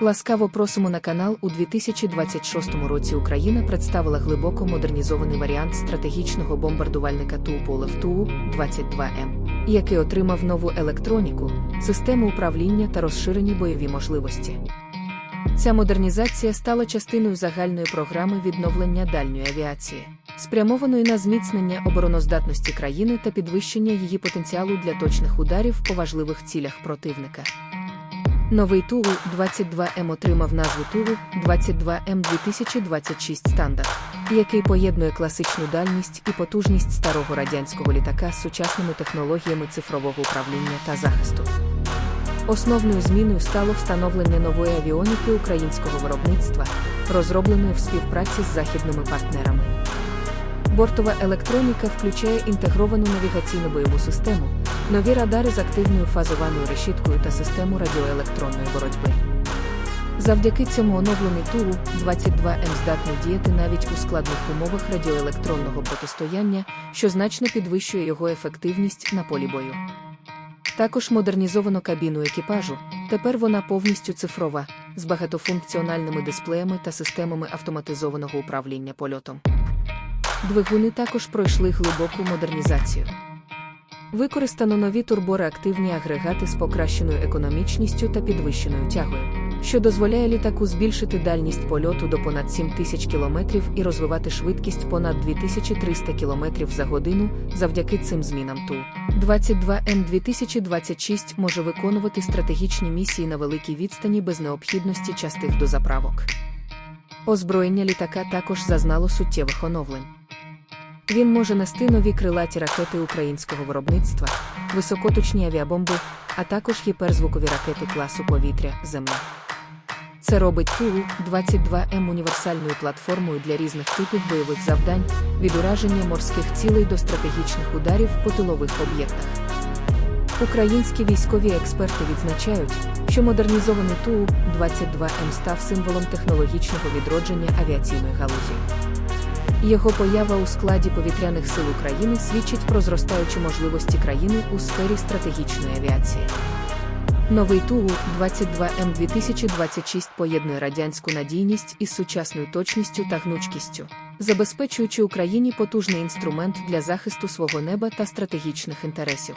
Ласкаво просимо на канал у 2026 році Україна представила глибоко модернізований варіант стратегічного бомбардувальника Туполев Ту-22М, який отримав нову електроніку, систему управління та розширені бойові можливості. Ця модернізація стала частиною загальної програми відновлення дальньої авіації, спрямованої на зміцнення обороноздатності країни та підвищення її потенціалу для точних ударів по важливих цілях противника. Новий Тулу-22М отримав назву Тулу-22М 2026 стандарт, який поєднує класичну дальність і потужність старого радянського літака з сучасними технологіями цифрового управління та захисту. Основною зміною стало встановлення нової авіоніки українського виробництва, розробленої в співпраці з західними партнерами. Бортова електроніка включає інтегровану навігаційну бойову систему, нові радари з активною фазованою решіткою та систему радіоелектронної боротьби. Завдяки цьому оновлений Тулу-22М здатний діяти навіть у складних умовах радіоелектронного протистояння, що значно підвищує його ефективність на полі бою. Також модернізовано кабіну екіпажу, тепер вона повністю цифрова, з багатофункціональними дисплеями та системами автоматизованого управління польотом. Двигуни також пройшли глибоку модернізацію. Використано нові турбореактивні агрегати з покращеною економічністю та підвищеною тягою, що дозволяє літаку збільшити дальність польоту до понад 7 тисяч км і розвивати швидкість понад 2300 км за годину завдяки цим змінам Ту. 22М 2026 може виконувати стратегічні місії на великій відстані без необхідності частих дозаправок. Озброєння літака також зазнало суттєвих оновлень. Він може нести нові крилаті ракети українського виробництва, високоточні авіабомби, а також гіперзвукові ракети класу повітря Земля. Це робить Тулу-22М універсальною платформою для різних типів бойових завдань, від ураження морських цілей до стратегічних ударів по тилових об'єктах. Українські військові експерти відзначають, що модернізований Тулу-22М став символом технологічного відродження авіаційної галузі. Його поява у складі повітряних сил України свідчить про зростаючі можливості країни у сфері стратегічної авіації. Новий Тулу-22М 2026 поєднує радянську надійність із сучасною точністю та гнучкістю, забезпечуючи Україні потужний інструмент для захисту свого неба та стратегічних інтересів.